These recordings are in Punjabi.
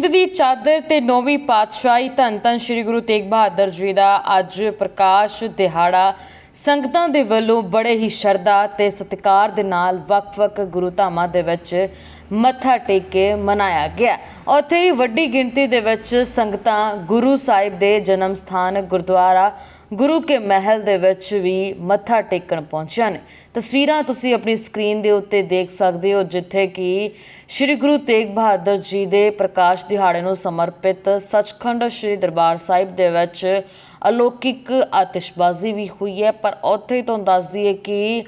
ਹਿੰਦ ਦੀ ਚਾਦਰ ਤੇ ਨੌਵੀਂ ਪਾਤਸ਼ਾਹੀ ਧੰਨ ਧੰਨ ਸ੍ਰੀ ਗੁਰੂ ਤੇਗ ਬਹਾਦਰ ਜੀ ਦਾ ਅੱਜ ਪ੍ਰਕਾਸ਼ ਦਿਹਾੜਾ ਸੰਗਤਾਂ ਦੇ ਵੱਲੋਂ ਬੜੇ ਹੀ ਸ਼ਰਧਾ ਤੇ ਸਤਿਕਾਰ ਦੇ ਨਾਲ ਵੱਖ-ਵੱਖ ਗੁਰੂ ਧਾਮਾਂ ਦੇ ਵਿੱਚ ਮੱਥਾ ਟੇਕ ਕੇ ਮਨਾਇਆ ਗਿਆ। ਉੱਥੇ ਹੀ ਵੱਡੀ ਗਿਣਤੀ ਦੇ ਵਿੱਚ ਸੰਗਤਾਂ ਗੁਰੂ ਸਾਹਿਬ ਦੇ ਜਨਮ ਸਥਾਨ ਗੁਰਦੁਆਰਾ ਗੁਰੂ ਕੇ ਮਹਿਲ ਦੇ ਵਿੱਚ ਵੀ ਮੱਥਾ ਟੇਕਣ ਪਹੁੰਚਿਆ ਨੇ। ਤਸਵੀਰਾਂ ਤੁਸੀਂ ਆਪਣੀ ਸਕਰੀਨ ਦੇ ਉੱਤੇ ਦੇਖ ਸਕਦੇ ਹੋ, ਜਿੱਥੇ ਕਿ ਸ੍ਰੀ ਗੁਰੂ ਤੇਗ ਬਹਾਦਰ ਜੀ ਦੇ ਪ੍ਰਕਾਸ਼ ਦਿਹਾੜੇ ਨੂੰ ਸਮਰਪਿਤ ਸੱਚਖੰਡ ਸ੍ਰੀ ਦਰਬਾਰ ਸਾਹਿਬ ਦੇ ਵਿੱਚ ਅਲੌਕਿਕ ਆਤਿਸ਼ਬਾਜ਼ੀ ਵੀ ਹੋਈ ਹੈ। ਪਰ ਉੱਥੇ ਹੀ ਤੁਹਾਨੂੰ ਦੱਸ ਦਈਏ ਕਿ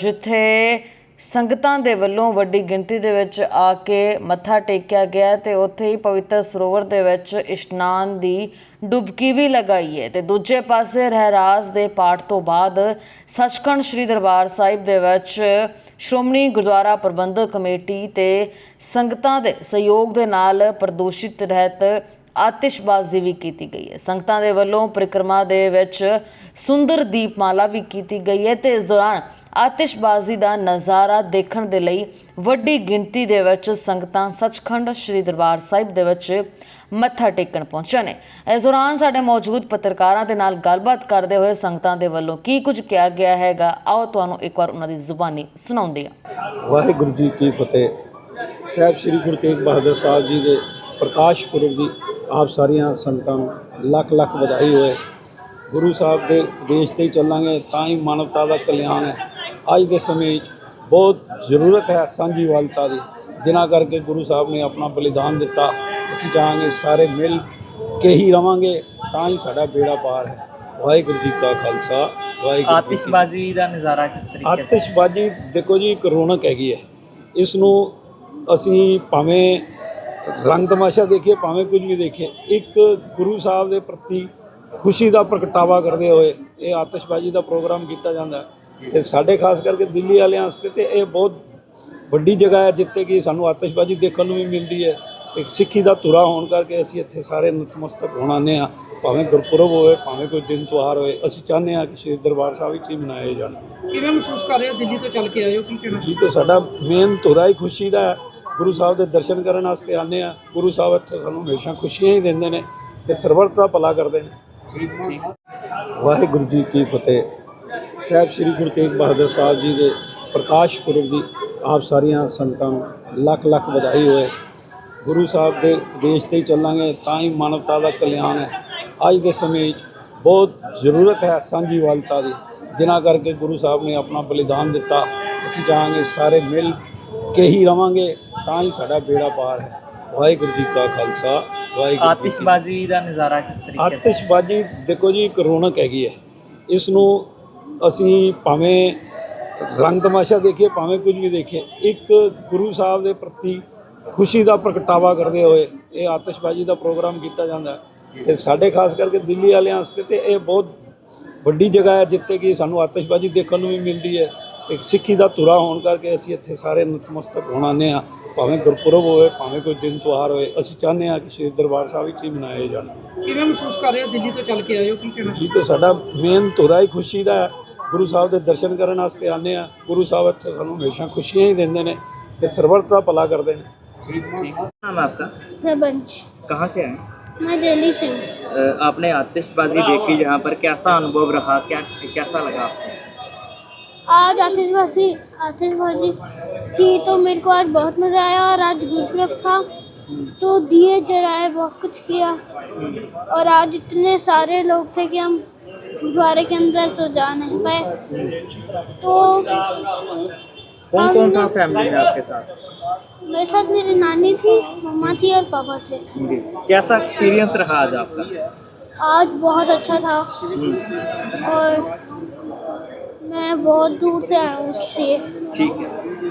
ਜਿੱਥੇ ਸੰਗਤਾਂ ਦੇ ਵੱਲੋਂ ਵੱਡੀ ਗਿਣਤੀ ਦੇ ਵਿੱਚ ਆ ਕੇ ਮੱਥਾ ਟੇਕਿਆ ਗਿਆ ਤੇ ਉੱਥੇ ਹੀ ਪਵਿੱਤਰ ਸਰੋਵਰ ਦੇ ਵਿੱਚ ਇਸ਼ਨਾਨ ਦੀ ਡੁਬਕੀ ਵੀ ਲਗਾਈ ਹੈ ਤੇ ਦੂਜੇ ਪਾਸੇ ਰਹਿਰਾਸ ਦੇ ਪਾਠ ਤੋਂ ਬਾਅਦ ਸੱਚਖੰਡ ਸ੍ਰੀ ਦਰਬਾਰ ਸਾਹਿਬ ਦੇ ਵਿੱਚ ਸ਼੍ਰੋਮਣੀ ਗੁਰਦੁਆਰਾ ਪ੍ਰਬੰਧਕ ਕਮੇਟੀ ਤੇ ਸੰਗਤਾਂ ਦੇ ਸਹਿਯੋਗ ਦੇ ਨਾਲ ਪ੍ਰਦੂਸ਼ਿਤ ਰਹਿਤ ਆਤਿਸ਼ਬਾਜ਼ੀ ਵੀ ਕੀਤੀ ਗਈ ਹੈ। ਸੰਗਤਾਂ ਦੇ ਵੱਲੋਂ ਪਰਿਕਰਮਾ ਦੇ ਵਿੱਚ ਸੁੰਦਰ ਦੀਪਮਾਲਾ ਵੀ ਕੀਤੀ ਗਈ ਹੈ ਤੇ ਇਸ ਦੌਰਾਨ ਆਤਿਸ਼ਬਾਜ਼ੀ ਦਾ ਨਜ਼ਾਰਾ ਦੇਖਣ ਦੇ ਲਈ ਵੱਡੀ ਗਿਣਤੀ ਦੇ ਵਿੱਚ ਸੰਗਤਾਂ ਸੱਚਖੰਡ ਸ੍ਰੀ ਦਰਬਾਰ ਸਾਹਿਬ ਦੇ ਵਿੱਚ ਮੱਥਾ ਟੇਕਣ ਪਹੁੰਚੇ ਨੇ। ਇਸ ਦੌਰਾਨ ਸਾਡੇ ਮੌਜੂਦ ਪੱਤਰਕਾਰਾਂ ਦੇ ਨਾਲ ਗੱਲਬਾਤ ਕਰਦੇ ਹੋਏ ਸੰਗਤਾਂ ਦੇ ਵੱਲੋਂ ਕੀ ਕੁਝ ਕਿਹਾ ਗਿਆ ਹੈਗਾ, ਆਓ ਤੁਹਾਨੂੰ ਇੱਕ ਵਾਰ ਉਹਨਾਂ ਦੀ ਜ਼ੁਬਾਨੀ ਸੁਣਾਉਂਦੇ ਹਾਂ। ਵਾਹਿਗੁਰੂ ਜੀ ਕੀ ਫਤਿਹ। ਸਾਹਿਬ ਸ੍ਰੀ ਗੁਰੂ ਤੇਗ ਬਹਾਦਰ ਸਾਹਿਬ ਜੀ ਦੇ ਪ੍ਰਕਾਸ਼ ਪੁਰਬ ਦੀ ਆਪ ਸਾਰੀਆਂ ਸੰਗਤਾਂ ਨੂੰ ਲੱਖ ਲੱਖ ਵਧਾਈ ਹੋਏ। ਗੁਰੂ ਸਾਹਿਬ ਦੇ ਦੇਸ਼ ਤੇ ਚੱਲਾਂਗੇ ਤਾਂ ਹੀ ਮਾਨਵਤਾ ਦਾ ਕਲਿਆਣ ਹੈ। ਅੱਜ ਦੇ ਸਮੇਂ ਬਹੁਤ ਜ਼ਰੂਰਤ ਹੈ ਸਾਂਝੀਵਾਲਤਾ ਦੀ ਜਿਨ੍ਹਾਂ ਕਰਕੇ ਗੁਰੂ ਸਾਹਿਬ ਨੇ ਆਪਣਾ ਬਲੀਦਾਨ ਦਿੱਤਾ। ਅਸੀਂ ਚਾਹਾਂਗੇ ਸਾਰੇ ਮਿਲ ਕੇ ਹੀ ਰਵਾਂਗੇ ਤਾਂ ਹੀ ਸਾਡਾ ਬੇੜਾ ਪਾਰ ਹੈ। ਵਾਹਿਗੁਰੂ ਜੀ ਕਾ ਖਾਲਸਾ ਵਾਹਿਗੁਰੂ ਆਤਿਸ਼ਬਾਜ਼ੀ ਦਾ ਨਜ਼ਾਰਾ ਕਿਸ ਤਰੀਕੇ ਦਾ ਆਤਿਸ਼ਬਾਜ਼ੀ ਦੇਖੋ ਜੀ ਇੱਕ ਰੌਣਕ ਹੈਗੀ ਹੈ। ਇਸ ਨੂੰ ਅਸੀਂ ਭਾਵੇਂ ਰੰਗ ਤਮਾਸ਼ਾ ਦੇਖੀਏ ਭਾਵੇਂ ਕੁਝ ਵੀ ਦੇਖੀਏ ਇੱਕ ਗੁਰੂ ਸਾਹਿਬ ਦੇ ਪ੍ਰਤੀ ਖੁਸ਼ੀ ਦਾ ਪ੍ਰਗਟਾਵਾ ਕਰਦੇ ਹੋਏ ਇਹ ਆਤਿਸ਼ਬਾਜ਼ੀ ਦਾ ਪ੍ਰੋਗਰਾਮ ਕੀਤਾ ਜਾਂਦਾ ਤੇ ਸਾਡੇ ਖਾਸ ਕਰਕੇ ਦਿੱਲੀ ਵਾਲਿਆਂ ਵਾਸਤੇ ਤੇ ਇਹ ਬਹੁਤ ਵੱਡੀ ਜਗ੍ਹਾ ਹੈ ਜਿੱਥੇ ਕਿ ਸਾਨੂੰ ਆਤਿਸ਼ਬਾਜ਼ੀ ਦੇਖਣ ਨੂੰ ਵੀ ਮਿਲਦੀ ਹੈ। ਤੇ ਸਿੱਖੀ ਦਾ ਧੁਰਾ ਹੋਣ ਕਰਕੇ ਅਸੀਂ ਇੱਥੇ ਸਾਰੇ ਨਤਮਸਤਕ ਹੋਣ ਆਉਂਦੇ ਹਾਂ। ਭਾਵੇਂ ਗੁਰਪੁਰਬ ਹੋਵੇ ਭਾਵੇਂ ਕੋਈ ਦਿਨ ਤਿਉਹਾਰ ਹੋਏ ਅਸੀਂ ਚਾਹੁੰਦੇ ਹਾਂ ਕਿ ਸ਼੍ਰੀ ਦਰਬਾਰ ਸਾਹਿਬ ਵਿੱਚ ਹੀ ਮਨਾਏ ਜਾਣ। ਕਿਵੇਂ ਮਹਿਸੂਸ ਕਰ ਰਹੇ ਹੋ? ਦਿੱਲੀ ਤੋਂ ਚੱਲ ਕੇ ਆਏ ਹੋ ਕੀ ਕਹਿਣਾ? ਜੀ ਤੇ ਸਾਡਾ ਮੇਨ ਧੁਰਾ ਹੀ ਖੁਸ਼ੀ ਦਾ ਹੈ। ਗੁਰੂ ਸਾਹਿਬ ਦੇ ਦਰਸ਼ਨ ਕਰਨ ਵਾਸਤੇ ਆਉਂਦੇ ਆ ਗੁਰੂ ਸਾਹਿਬ ਇੱਥੇ ਸਾਨੂੰ ਹਮੇਸ਼ਾ ਖੁਸ਼ੀਆਂ ਹੀ ਦਿੰਦੇ ਨੇ ਤੇ ਸਰਬੱਤ ਦਾ ਭਲਾ ਕਰਦੇ ਨੇ। ਵਾਹਿਗੁਰੂ ਜੀ ਕੀ ਫਤਿਹ। ਸਾਹਿਬ ਸ੍ਰੀ ਗੁਰੂ ਤੇਗ ਬਹਾਦਰ ਸਾਹਿਬ ਜੀ ਦੇ ਪ੍ਰਕਾਸ਼ ਪੁਰਬ ਦੀ ਆਪ ਸਾਰੀਆਂ ਸੰਗਤਾਂ ਨੂੰ ਲੱਖ ਲੱਖ ਵਧਾਈ ਹੋਏ। ਗੁਰੂ ਸਾਹਿਬ ਦੇ ਦੇਸ਼ ਤੇ ਹੀ ਚੱਲਾਂਗੇ ਤਾਂ ਹੀ ਮਾਨਵਤਾ ਦਾ ਕਲਿਆਣ ਹੈ। ਅੱਜ ਦੇ ਸਮੇਂ ਬਹੁਤ ਜ਼ਰੂਰਤ ਹੈ ਸਾਂਝੀਵਾਲਤਾ ਦੀ ਜਿਨ੍ਹਾਂ ਕਰਕੇ ਗੁਰੂ ਸਾਹਿਬ ਨੇ ਆਪਣਾ ਬਲੀਦਾਨ ਦਿੱਤਾ। ਅਸੀਂ ਚਾਹਾਂਗੇ ਸਾਰੇ ਮਿਲ ਕੇ ਹੀ ਰਵਾਂਗੇ। ਤਾਂ ਹੀ ਸਾਡਾ ਬੇੜਾ ਪਾਰ ਹੈ। ਵਾਹਿਗੁਰੂ ਜੀ ਕਾ ਖਾਲਸਾ ਵਾਹਿਗੁਰੂ। ਆਤਿਸ਼ਬਾਜ਼ੀ ਦਾ ਨਜ਼ਾਰਾ ਕਿਸ ਤਰੀਕੇ ਦਾ ਆਤਿਸ਼ਬਾਜ਼ੀ ਦੇਖੋ ਜੀ ਇੱਕ ਰੌਣਕ ਹੈਗੀ ਹੈ। ਇਸ ਨੂੰ ਅਸੀਂ ਭਾਵੇਂ ਰੰਗ ਤਮਾਸ਼ਾ ਦੇਖੀਏ ਭਾਵੇਂ ਕੁਝ ਵੀ ਦੇਖੀਏ ਇੱਕ ਗੁਰੂ ਸਾਹਿਬ ਦੇ ਪ੍ਰਤੀ ਖੁਸ਼ੀ ਦਾ ਪ੍ਰਗਟਾਵਾ ਕਰਦੇ ਹੋਏ ਇਹ ਆਤਿਸ਼ਬਾਜ਼ੀ ਦਾ ਪ੍ਰੋਗਰਾਮ ਕੀਤਾ ਜਾਂਦਾ ਤੇ ਸਾਡੇ ਖਾਸ ਕਰਕੇ ਦਿੱਲੀ ਵਾਲਿਆਂ ਵਾਸਤੇ ਤੇ ਇਹ ਬਹੁਤ ਵੱਡੀ ਜਗ੍ਹਾ ਹੈ ਜਿੱਥੇ ਕਿ ਸਾਨੂੰ ਆਤਿਸ਼ਬਾਜ਼ੀ ਦੇਖਣ ਨੂੰ ਵੀ ਮਿਲਦੀ ਹੈ। ਤੇ ਸਿੱਖੀ ਦਾ ਧੁਰਾ ਹੋਣ ਕਰਕੇ ਅਸੀਂ ਇੱਥੇ ਸਾਰੇ ਨਤਮਸਤਕ ਹੋਣ ਆਉਂਦੇ ਹਾਂ। ਭਾਵੇਂ ਗੁਰਪੁਰਬ ਹੋਵੇ ਭਾਵੇਂ ਕੋਈ ਦਿਨ ਤਿਉਹਾਰ ਹੋਏ ਅਸੀਂ ਚਾਹੁੰਦੇ ਹਾਂ ਕਿ ਸ਼੍ਰੀ ਦਰਬਾਰ ਸਾਹਿਬ ਵਿੱਚ ਹੀ ਮਨਾਏ ਜਾਣ ਕਿਵੇਂ ਮਹਿਸੂਸ ਕਰ ਰਹੇ ਹੋ ਦਿੱਲੀ ਤੋਂ ਚੱਲ ਕੇ ਆਏ ਹੋ ਕੀ ਕਹਿਣਾ ਜੀ ਤੇ ਸਾਡਾ ਮੇਨ ਧੁਰਾ ਹੀ ਖੁਸ਼ੀ ਦਾ ਹੈ ਗੁਰੂ ਸਾਹਿਬ ਦੇ ਦਰਸ਼ਨ ਕਰਨ ਵਾਸਤੇ ਆਉਂਦੇ ਆ ਗੁਰੂ ਸਾਹਿਬ ਇੱਥੇ ਸਾਨੂੰ ਹਮੇਸ਼ਾ ਖੁਸ਼ੀਆਂ ਹੀ ਦਿੰਦੇ ਨੇ ਤੇ ਸਰਬੱਤ ਦਾ ਭਲਾ ਕਰਦੇ ਨੇ नाम है आपका प्रबंच कहाँ से आए मैं दिल्ली से हूँ अ, आपने आतिशबाजी देखी यहाँ पर कैसा अनुभव रहा क्या कैसा लगा आपको आज आतिशबाजी आतिशबाजी थी तो मेरे को आज बहुत मज़ा आया और आज गुरुपुरब था। तो दिए जलाए बहुत कुछ किया। और आज इतने सारे लोग थे कि हम गुरुद्वारे के अंदर तो जा नहीं पाए। तो कौन कौन था फैमिली में आपके साथ? मेरे साथ मेरी नानी थी मम्मा थी और पापा थे। कैसा एक्सपीरियंस रहा आज आपका? आज बहुत अच्छा था। और मैं बहुत दूर से आया हूँ इसलिए ठीक है।